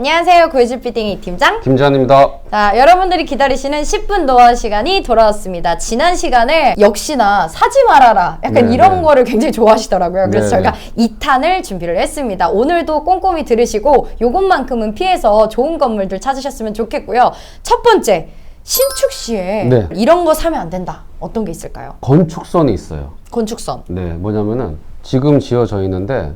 안녕하세요. 피딩 팀장. 김지한입니다. 자, 여러분들이 기다리시는 10분 노화 시간이 돌아왔습니다. 지난 시간에 역시나 사지 말아라. 약간 네, 이런 네. 거를 굉장히 좋아하시더라고요. 그래서 네, 저희가 네. 2탄을 준비를 했습니다. 오늘도 꼼꼼히 들으시고 요것만큼은 피해서 좋은 건물들 찾으셨으면 좋겠고요. 첫 번째, 신축 시에 네. 이런 거 사면 안 된다. 어떤 게 있을까요? 건축선이 있어요. 건축선. 네, 뭐냐면은 지금 지어져 있는데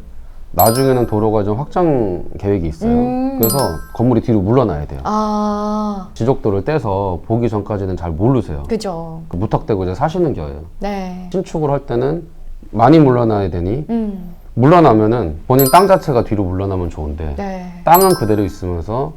나중에는 도로가 좀 확장 계획이 있어요. 음. 그래서 건물이 뒤로 물러나야 돼요. 아, 지적도를 떼서 보기 전까지는 잘 모르세요. 그죠. 그 무턱대고 이제 사시는 거예요. 네. 신축을 할 때는 많이 물러나야 되니 음, 물러나면은 본인 땅 자체가 뒤로 물러나면 좋은데 네. 땅은 그대로 있으면서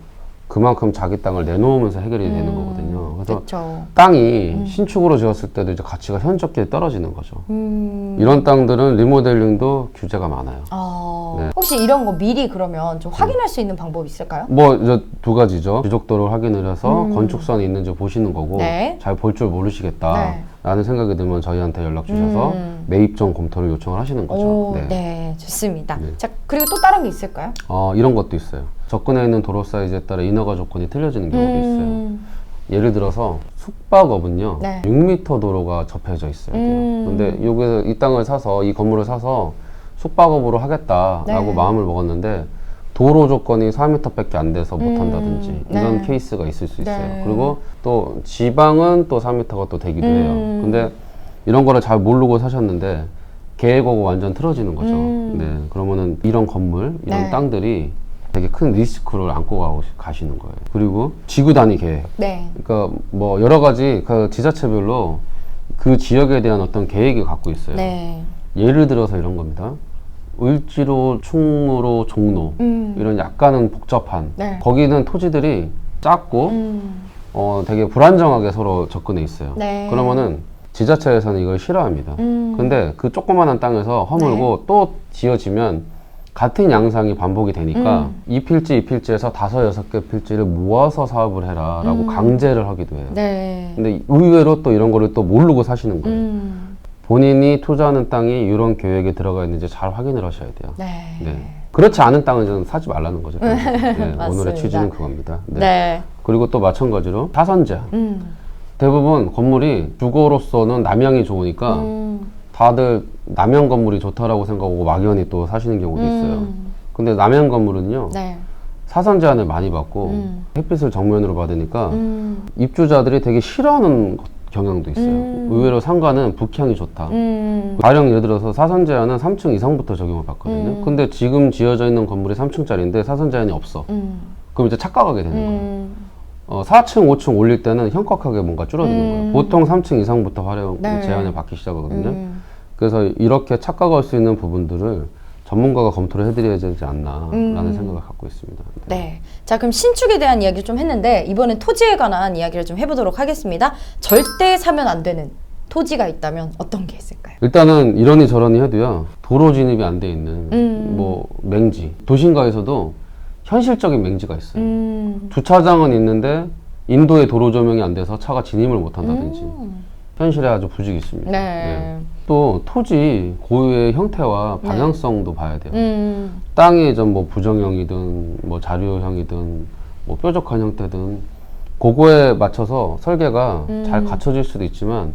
그만큼 자기 땅을 내놓으면서 해결이 되는 거거든요. 그래서 그렇죠. 땅이 신축으로 지었을 때도 이제 가치가 현저하게 떨어지는 거죠. 음. 이런 땅들은 리모델링도 규제가 많아요. 어, 네. 혹시 이런 거 미리 그러면 좀 확인할 수 있는 방법이 있을까요? 뭐 이제 두 가지죠. 지적도를 확인을 해서 건축선이 있는지 보시는 거고 음. 네. 잘볼 줄 모르시겠다. 네. 라는 생각이 들면 저희한테 연락 주셔서 음. 매입 전 검토를 요청을 하시는 거죠. 오, 네. 네. 좋습니다. 네. 자, 그리고 또 다른 게 있을까요? 어, 이런 것도 있어요. 접근해 있는 도로 사이즈에 따라 인허가 조건이 틀려지는 경우도 있어요. 음, 예를 들어서 숙박업은요. 네. 6m 도로가 접혀져 있어야 돼요. 음. 근데 여기 이 땅을 사서 이 건물을 사서 숙박업으로 하겠다라고 네. 마음을 먹었는데 도로 조건이 4m밖에 안 돼서 못 한다든지 음, 이런 네. 케이스가 있을 수 있어요. 네. 그리고 또 지방은 또 4m가 또 되기도 음. 해요. 근데 이런 거를 잘 모르고 사셨는데 계획하고 완전 틀어지는 거죠. 음. 네. 그러면은 이런 건물, 이런 네. 땅들이 되게 큰 리스크를 안고 가고 가시는 거예요. 그리고 지구 단위 계획. 네. 그러니까 뭐 여러 가지 그 지자체별로 그 지역에 대한 어떤 계획을 갖고 있어요. 네. 예를 들어서 이런 겁니다. 을지로, 충무로, 종로 음. 이런 약간은 복잡한 네. 거기는 토지들이 작고 음, 어 되게 불안정하게 서로 접근해 있어요. 네. 그러면은 지자체에서는 이걸 싫어합니다. 음. 네. 근데 그 조그만한 땅에서 허물고 또 지어지면 같은 양상이 반복이 되니까 음. 이 필지 이 필지에서 다섯 여섯 개 필지를 모아서 사업을 해라라고 강제를 하기도 해요. 음. 네. 근데 의외로 또 이런 거를 또 모르고 사시는 거예요. 음, 본인이 투자하는 땅이 이런 계획에 들어가 있는지 잘 확인을 하셔야 돼요. 네. 네. 그렇지 않은 땅은 저는 사지 말라는 거죠. 네. 오늘의 취지는 그겁니다. 네. 네. 그리고 또 마찬가지로 사선 제한. 음, 대부분 건물이 주거로서는 남향이 좋으니까 음, 다들 남향 건물이 좋다라고 생각하고 막연히 또 사시는 경우도 있어요. 음. 근데 남향 건물은요 네. 사선 제한을 많이 받고 음. 햇빛을 정면으로 받으니까 음, 입주자들이 되게 싫어하는 것- 경향도 있어요. 음. 의외로 상가는 북향이 좋다. 음, 가령 예를 들어서 사선 제한은 3층 이상부터 적용을 받거든요. 음. 근데 지금 지어져 있는 건물이 3층짜리인데 사선 제한이 없어. 음, 그럼 이제 착각하게 되는 거예요. 음, 어, 4층, 5층 올릴 때는 현격하게 뭔가 줄어드는 음. 거예요. 보통 3층 이상부터 활용 네. 제한을 받기 시작하거든요. 음. 그래서 이렇게 착각할 수 있는 부분들을 전문가가 검토를 해드려야 되지 않나라는 음. 생각을 갖고 있습니다. 네. 자, 그럼 신축에 대한 이야기를 좀 했는데, 이번엔 토지에 관한 이야기를 좀 해보도록 하겠습니다. 절대 사면 안 되는 토지가 있다면 어떤 게 있을까요? 일단은 이러니 저러니 해도요 도로 진입이 안 돼 있는 음. 뭐 맹지 도심가에서도 현실적인 맹지가 있어요. 음, 주차장은 있는데 인도에 도로 조명이 안 돼서 차가 진입을 못 한다든지 음. 현실에 아주 부족이 있습니다. 네. 또 토지 고유의 형태와 네. 방향성도 봐야 돼요. 음, 땅이 좀뭐 부정형이든 뭐 자료형이든 뭐 뾰족한 형태든 그거에 맞춰서 설계가 음. 잘 갖춰질 수도 있지만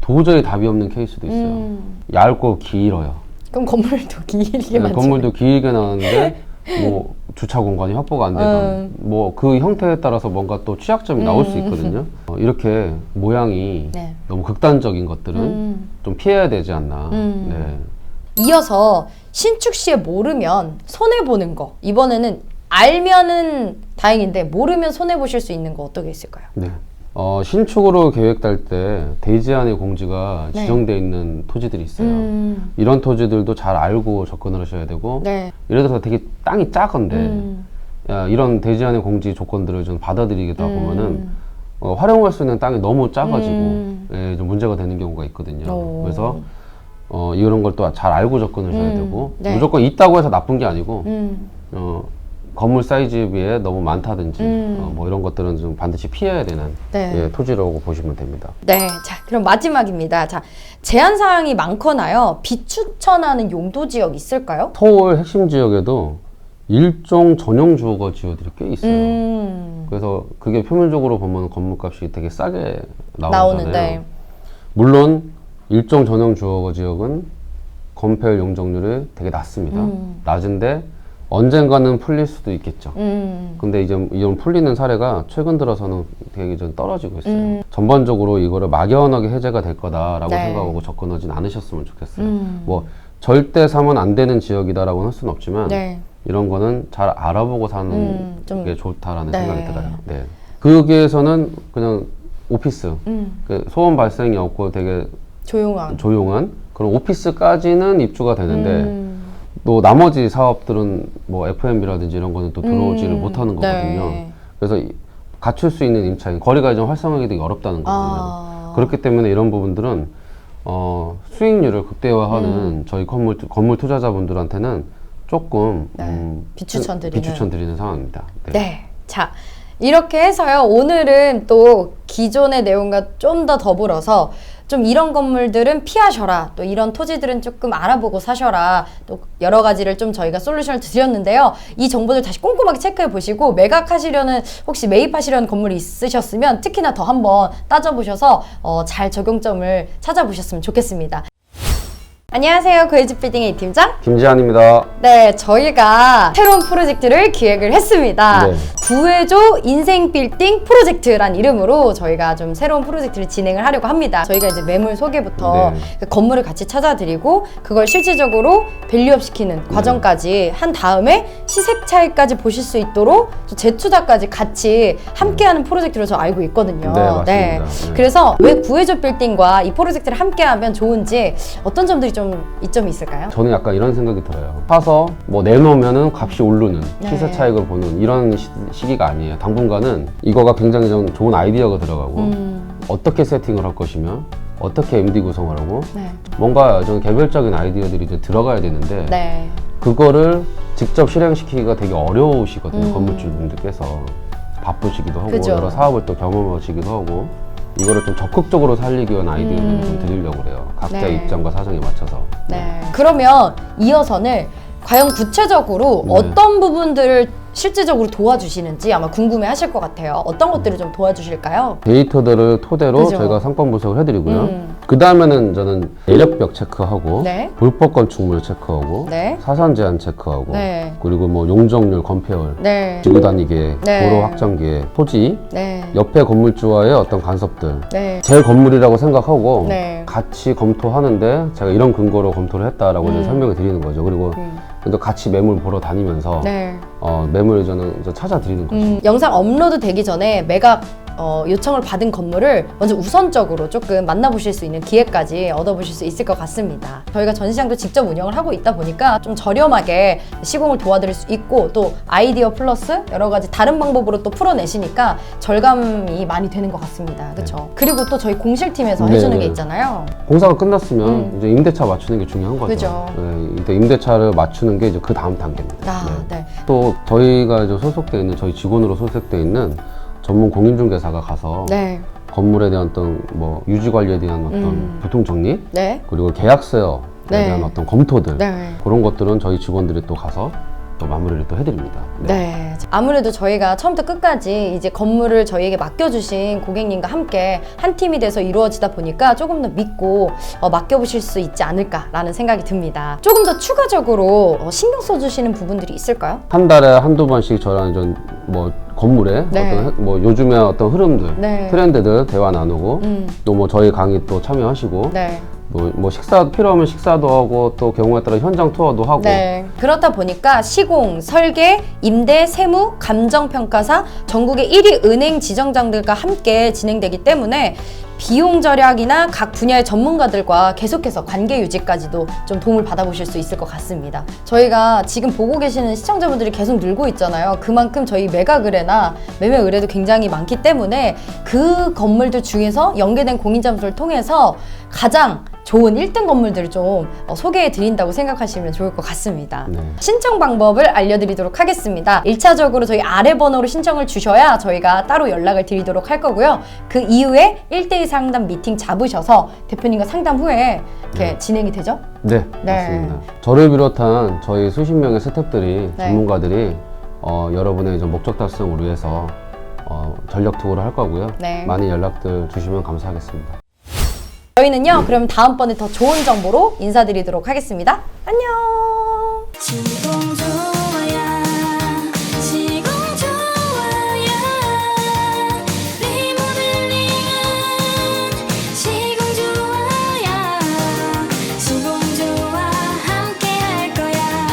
도저히 답이 없는 케이스도 있어요. 음. 얇고 길어요. 그럼 건물도 길게 네, 만지 건물도 길게 나왔는데 뭐 주차 공간이 확보가 안 되던 음. 뭐그 형태에 따라서 뭔가 또 취약점이 나올 수 있거든요. 어, 이렇게 모양이 네. 너무 극단적인 것들은 음. 좀 피해야 되지 않나. 음. 네. 이어서 신축 시에 모르면 손해 보는 거. 이번에는 알면은 다행인데 모르면 손해 보실 수 있는 거 어떤 게 있을까요? 네. 어, 신축으로 계획될 때 대지안의 공지가 네. 지정돼 있는 토지들이 있어요. 음, 이런 토지들도 잘 알고 접근을 하셔야 되고 네. 예를 들어서 되게 땅이 작은데 음, 야, 이런 대지안의 공지 조건들을 좀 받아들이다 음. 보면은 어, 활용할 수 있는 땅이 너무 작아지고 음. 예, 좀 문제가 되는 경우가 있거든요. 오. 그래서 어, 이런 걸 또 잘 알고 접근하셔야 음. 되고 네. 무조건 있다고 해서 나쁜 게 아니고 음, 어, 건물 사이즈에 비해 너무 많다든지 음. 어, 뭐 이런 것들은 좀 반드시 피해야 되는 네. 예, 토지라고 보시면 됩니다. 네. 자, 그럼 마지막입니다. 자, 제한 사항이 많거나요. 비추천하는 용도 지역 있을까요? 서울 핵심 지역에도 일종 전용 주거 지역들이 꽤 있어요. 음, 그래서 그게 표면적으로 보면 건물값이 되게 싸게 나오잖아요. 나오는데. 물론 일종 전용 주거 지역은 건폐율 용적률이 되게 낮습니다. 음. 낮은데 언젠가는 풀릴 수도 있겠죠. 음, 근데 이제 이런 풀리는 사례가 최근 들어서는 되게 좀 떨어지고 있어요. 음. 전반적으로 이거를 막연하게 해제가 될 거다라고 네. 생각하고 접근하진 않으셨으면 좋겠어요. 음. 뭐 절대 사면 안 되는 지역이다라고 할 수는 없지만 네. 이런 거는 잘 알아보고 사는 음, 좀- 게 좋다라는 네. 생각이 들어요. 네. 거기에서는 그냥 오피스, 음, 그 소음 발생이 없고 되게 조용한. 조용한 그런 오피스까지는 입주가 되는데 음, 또 나머지 사업들은 뭐 F&B라든지 이런 거는 또 들어오지를 음, 못하는 거거든요. 네. 그래서 이- 갖출 수 있는 임차인 거리가 좀 활성화하기 되게 어렵다는 거거든요. 아. 그렇기 때문에 이런 부분들은 어, 수익률을 극대화하는 음. 저희 건물 투- 건물 투자자분들한테는 조금 네. 음, 비추천 드리는. 비추천 드리는 상황입니다. 네. 네. 자, 이렇게 해서요. 오늘은 또 기존의 내용과 좀 더 더불어서 좀 이런 건물들은 피하셔라. 또 이런 토지들은 조금 알아보고 사셔라. 또 여러 가지를 좀 저희가 솔루션을 드렸는데요. 이 정보들 다시 꼼꼼하게 체크해 보시고 매각하시려는 혹시 매입하시려는 건물이 있으셨으면 특히나 더 한번 따져보셔서 어, 잘 적용점을 찾아보셨으면 좋겠습니다. 안녕하세요. 그의집 빌딩의 이 팀장. 김지한입니다. 네, 저희가 새로운 프로젝트를 기획을 했습니다. 네. 구해줘 인생 빌딩 프로젝트란 이름으로 저희가 좀 새로운 프로젝트를 진행을 하려고 합니다. 저희가 이제 매물 소개부터 네. 그 건물을 같이 찾아드리고 그걸 실질적으로 밸류업 시키는 과정까지 한 다음에 시색 차이까지 보실 수 있도록 또 재투자까지 같이 함께하는 프로젝트로 저 알고 있거든요. 네, 맞습니다. 네. 그래서 왜 구해줘 빌딩과 이 프로젝트를 함께하면 좋은지 어떤 점들이 좀 이점이 있을까요? 저는 약간 이런 생각이 들어요. 사서 뭐 내놓으면은 값이 오르는 시세 네. 차익을 보는 이런 시, 시기가 아니에요. 당분간은 이거가 굉장히 좀 좋은 아이디어가 들어가고 음, 어떻게 세팅을 할 것이며 어떻게 MD 구성을 하고 네. 뭔가 좀 개별적인 아이디어들이 이제 들어가야 되는데 네. 그거를 직접 실행시키기가 되게 어려우시거든요. 음. 건물주분들께서 바쁘시기도 하고 그죠. 여러 사업을 또 경험하시기도 하고 이거를 좀 적극적으로 살리기 위한 아이디어를 음. 좀 드리려고 그래요. 각자의 네. 입장과 사정에 맞춰서. 네. 그러면 이어서는 과연 구체적으로 네. 어떤 부분들을 실질적으로 도와주시는지 아마 궁금해 하실 것 같아요. 어떤 것들을 좀 도와주실까요? 데이터들을 토대로 그죠. 저희가 상권 분석을 해드리고요. 음. 그 다음에는 저는 내력벽 체크하고 네. 불법 건축물 체크하고 네. 사산 제한 체크하고 네. 그리고 뭐 용적률 건폐율 네. 지구 단위 계획, 네. 도로 확장 계획, 토지, 네. 옆에 건물주와의 어떤 간섭들 네. 제 건물이라고 생각하고 네. 같이 검토하는데 제가 이런 근거로 검토를 했다라고 이제 음. 설명을 드리는 거죠. 그리고 음. 또 같이 매물 보러 다니면서 네. 어, 매물을 저는 찾아드리는 거죠. 음, 영상 업로드 되기 전에 매각 어, 요청을 받은 건물을 먼저 우선적으로 조금 만나보실 수 있는 기회까지 얻어보실 수 있을 것 같습니다. 저희가 전시장도 직접 운영을 하고 있다 보니까 좀 저렴하게 시공을 도와드릴 수 있고 또 아이디어 플러스 여러 가지 다른 방법으로 또 풀어내시니까 절감이 많이 되는 것 같습니다. 그렇죠? 그리고 또 저희 공실팀에서 네, 해주는 네. 게 있잖아요. 공사가 끝났으면 음. 이제 임대차 맞추는 게 중요한 거죠. 그죠. 네, 이제 임대차를 맞추는 게 이제 그 다음 단계입니다. 아, 네. 네. 또 저희가 소속돼 있는 저희 직원으로 소속돼 있는 전문 공인중개사가 가서 네. 건물에 대한 어떤 뭐 유지 관리에 대한 어떤 음. 보통 정리 네. 그리고 계약서에 네. 대한 어떤 검토들 네. 그런 것들은 저희 직원들이 또 가서 또 마무리를 또 해드립니다. 네. 아무래도 저희가 처음부터 끝까지 이제 건물을 저희에게 맡겨주신 고객님과 함께 한 팀이 돼서 이루어지다 보니까 조금 더 믿고 어, 맡겨보실 수 있지 않을까라는 생각이 듭니다. 조금 더 추가적으로 어, 신경 써주시는 부분들이 있을까요? 한 달에 한두 번씩 저랑 이제 뭐 건물에 네. 어떤 해- 뭐 요즘의 어떤 흐름들, 네. 트렌드들 대화 나누고 음. 또 뭐 저희 강의 또 참여하시고 네. 뭐, 뭐 식사 필요하면 식사도 하고 또 경우에 따라 현장 투어도 하고 네. 그렇다 보니까 시공, 설계, 임대, 세무, 감정평가사, 전국의 1위 은행 지정장들과 함께 진행되기 때문에 비용 절약이나 각 분야의 전문가들과 계속해서 관계 유지까지도 좀 도움을 받아보실 수 있을 것 같습니다. 저희가 지금 보고 계시는 시청자분들이 계속 늘고 있잖아요. 그만큼 저희 매각 의뢰나 매매 의뢰도 굉장히 많기 때문에 그 건물들 중에서 연계된 공인 점수를 통해서 가장 좋은 1등 건물들을 좀 어, 소개해 드린다고 생각하시면 좋을 것 같습니다. 네. 신청 방법을 알려드리도록 하겠습니다. 1차적으로 저희 아래 번호로 신청을 주셔야 저희가 따로 연락을 드리도록 할 거고요. 그 이후에 1대1 상담 미팅 잡으셔서 대표님과 상담 후에 이렇게 진행이 되죠? 네, 네. 맞습니다. 저를 비롯한 저희 수십 명의 스태프들이 네. 전문가들이 어, 여러분의 이제 목적 달성을 위해서 어, 전력 투구를 할 거고요. 네. 많은 연락들 주시면 감사하겠습니다. 저희는요, 그럼 다음번에 더 좋은 정보로 인사드리도록 하겠습니다. 안녕!